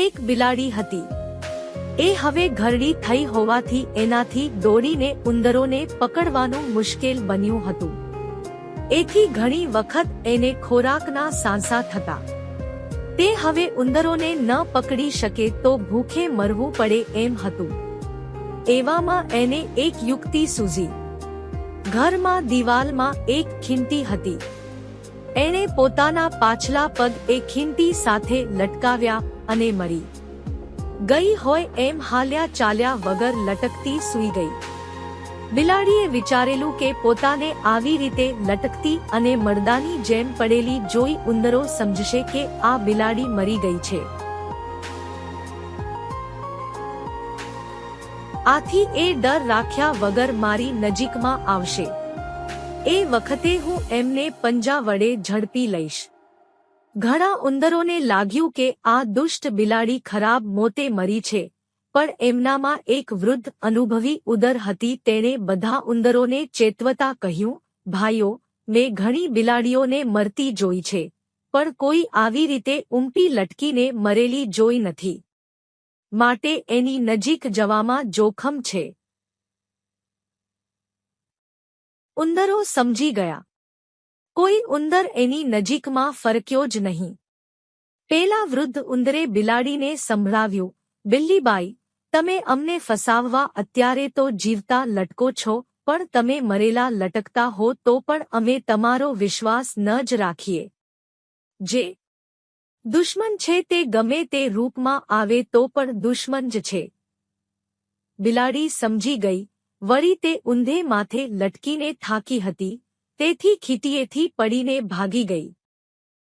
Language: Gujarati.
એક બિલાડી હતી. એ હવે ઘરડી થઈ હોવાથી એનાથી દોડીને ઉંદરોને પકડવાનું મુશ્કેલ બન્યું હતું. એથી ઘણી વખત એને ખોરાકના સાંસા થતા. તે હવે ઉંદરોને ન પકડી શકે તો ભૂખે મરવું પડે એમ હતું. એવામાં એને એક યુક્તિ સૂઝી. ઘરમાં દિવાલમાં એક ખીંટી હતી. એણે પોતાના પાછલા પગ એ ખીંટી સાથે લટકાવ્યા અને મરી. ગઈ હોય એમ હાલ્યા ચાલ્યા વગર લટકતી સૂઈ ગઈ. બિલાડીએ વિચારેલું કે પોતાને આવી રીતે લટકતી અને મરદાની જેમ પડેલી જોઈ ઉંદરો સમજશે કે આ બિલાડી મરી ગઈ છે. આથી એ ડર રાખ્યા વગર મારી નજીકમાં આવશે. એ વખતે હું એમને પંજા વડે ઝડપી લઈશ. ઘણા ઉંદરોને લાગ્યું કે આ દુષ્ટ બિલાડી ખરાબ મોતે મરી છે, પણ એમનામાં એક વૃદ્ધ અનુભવી ઉદર હતી તેણે બધા ઉંદરોને ચેતવતા કહ્યું, ભાઈઓ, મેં ઘણી બિલાડીઓને મરતી જોઈ છે, પણ કોઈ આવી રીતે ઉમટી લટકીને મરેલી જોઈ નથી. માટે એની નજીક જવામાં જોખમ છે. ઉંદરો સમજી ગયા. કોઈ ઉંદર એની નજીકમાં ફરક્યો જ નહીં. પેલા વૃદ્ધ ઉંદરે બિલાડીને સંભળાવ્યું, બિલ્લીબાઈ, તમે અમને ફસાવવા અત્યારે તો જીવતા લટકો છો, પણ તમે મરેલા લટકતા હો તો પણ અમે તમારો વિશ્વાસ ન જ રાખીએ. જે દુશ્મન છે તે ગમે તે રૂપમાં આવે તો પણ દુશ્મન જ છે. બિલાડી સમજી ગઈ વળી તે ઊંધે માથે લટકીને થાકી હતી તેથી ખીટીએથી પડીને ભાગી ગઈ.